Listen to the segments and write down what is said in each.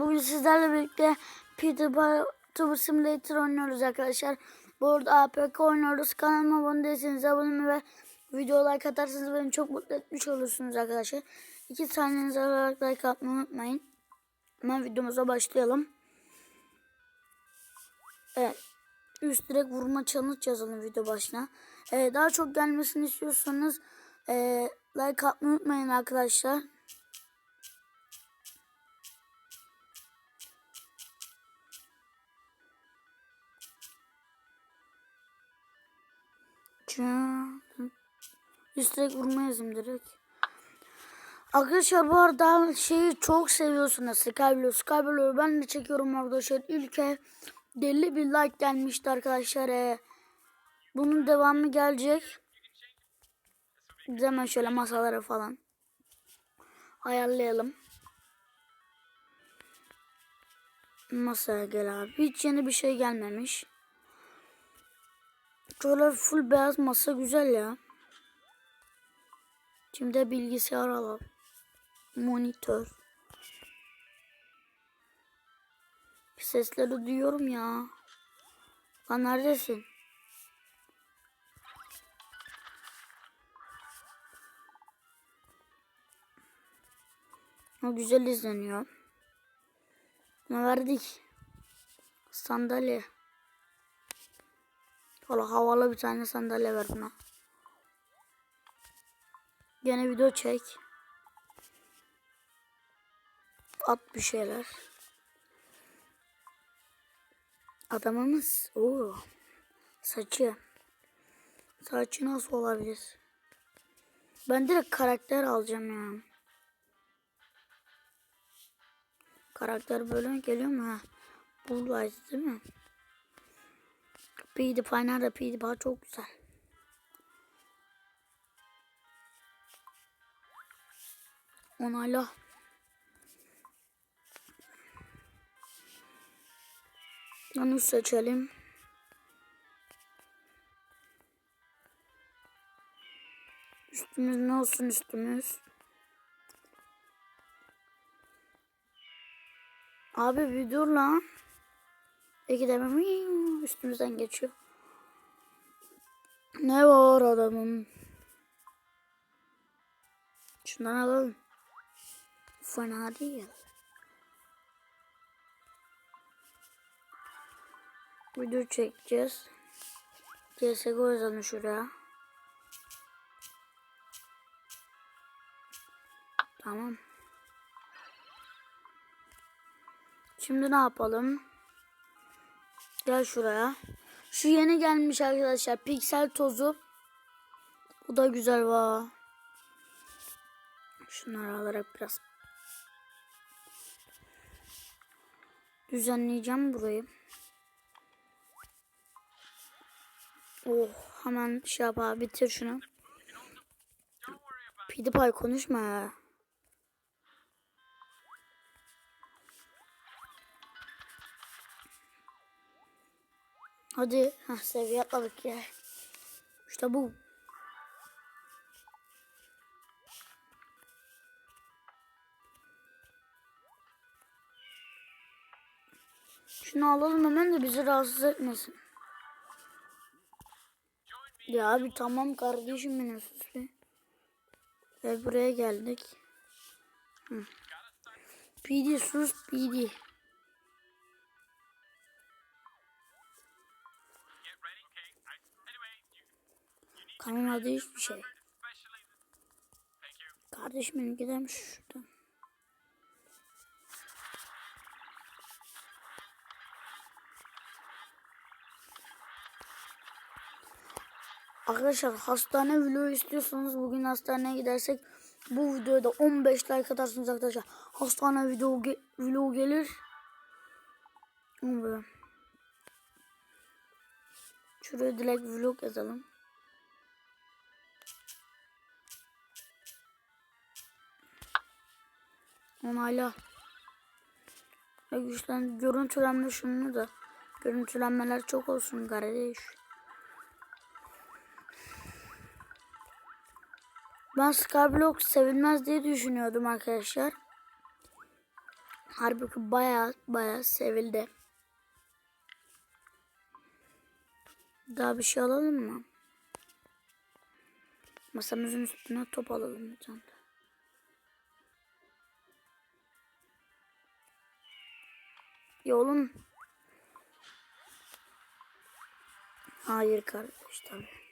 Bugün sizlerle birlikte Peter Pan Simulator oynuyoruz arkadaşlar. Bu arada APK oynuyoruz. Kanalıma abone değilseniz abone ve video like atarsanız beni çok mutlu etmiş olursunuz arkadaşlar. İki saniyenizi alarak like atmayı unutmayın. Hemen videomuza başlayalım. Evet. Üst direkt vurma challenge yazalım video başına. Ee, daha çok gelmesini istiyorsanız ee, like atmayı unutmayın arkadaşlar. Üst direkt vurma yazayım direkt. Arkadaşlar bu arada şeyi çok seviyorsunuz Skyblow. Skyblow ben de çekiyorum arkadaşlar. İlke deli bir like gelmişti arkadaşlar. Ee, bunun devamı gelecek. Biz hemen şöyle masaları falan ayarlayalım. Masaya gel abi. Hiç yeni bir şey gelmemiş. Şöyle full beyaz masa güzel ya. Şimdi bilgisayar alalım. Monitör. Sesleri duyuyorum ya. Lan neredesin? O güzel izleniyor. Ne verdik? Sandalye. Valla havalı bir tane sandalye ver buna. Gene video çek. At bir şeyler. Adamımız o saçı. Saçı nasıl olabilir? Ben direkt karakter alacağım ya. Karakter böyle geliyor mu? Ha? Bullseye değil mi? PewDiePie nerede? PewDiePie çok güzel. Onayla. Onu seçelim. Üstümüz ne olsun üstümüz? Abi bir dur lan. Peki demem üstümüzden geçiyor. Ne var adamın? Şundan alalım. Fena değil. Video çekeceğiz. CSGO yazalım şuraya. Tamam. Şimdi ne yapalım? Gel şuraya. Şu yeni gelmiş arkadaşlar. Piksel tozu. Bu da güzel va. Şunları alarak biraz düzenleyeceğim burayı. Oh hemen şey yap abi bitir şunu. PewDiePie konuşma ya. Hadi Heh, seviye atladık ya. İşte bu. Şunu alalım hemen de bizi rahatsız etmesin. Ya abi tamam kardeşim benim sus be. Ve buraya geldik. Hı. PD sus PD. Kanalda hiçbir şey. Kardeşim benim gidelim şuradan. Arkadaşlar hastane vlogu istiyorsanız bugün hastaneye gidersek bu videoda 15 like atarsınız arkadaşlar. Hastane video ge vlogu gelir. Böyle. Şuraya direkt vlog yazalım. Onayla. Ve güçlen görüntülenme şunu da. Görüntülenmeler çok olsun kardeş. Ben Skyblock sevilmez diye düşünüyordum arkadaşlar. Halbuki baya baya sevildi. Daha bir şey alalım mı? Masamızın üstüne top alalım de. Ya oğlum. Hayır kardeş tabii.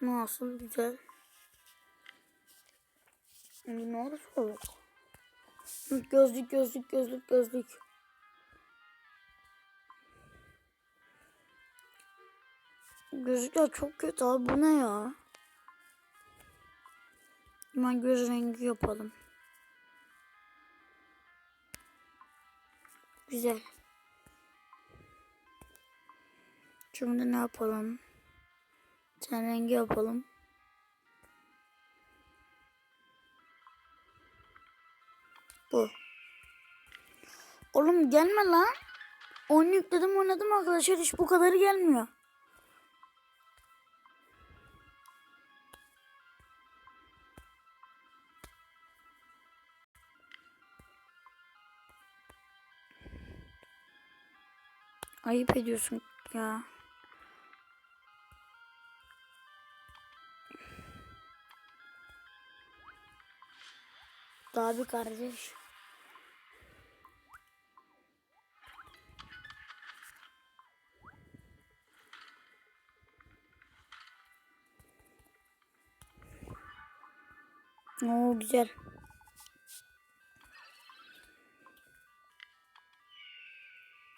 Nasıl güzel. Ne oldu soğuk? Gözlük gözlük gözlük gözlük. Gözlükler çok kötü abi bu ne ya? Hemen göz rengi yapalım. Güzel. Şimdi ne yapalım? Ten rengi yapalım. Bu. Oğlum gelme lan. Oyun yükledim oynadım arkadaşlar hiç bu kadarı gelmiyor. Ayıp ediyorsun ya. Daha bir kardeş. Oo güzel.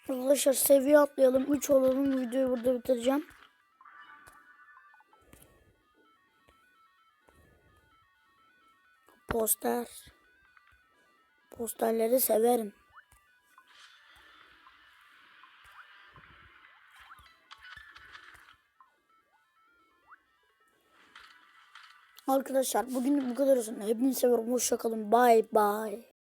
Arkadaşlar seviye atlayalım. 3 olalım. Videoyu burada bitireceğim. Poster. Posterleri severim. Arkadaşlar bugün bu kadar olsun. Hepinizi seviyorum. Hoşçakalın. Bye bye.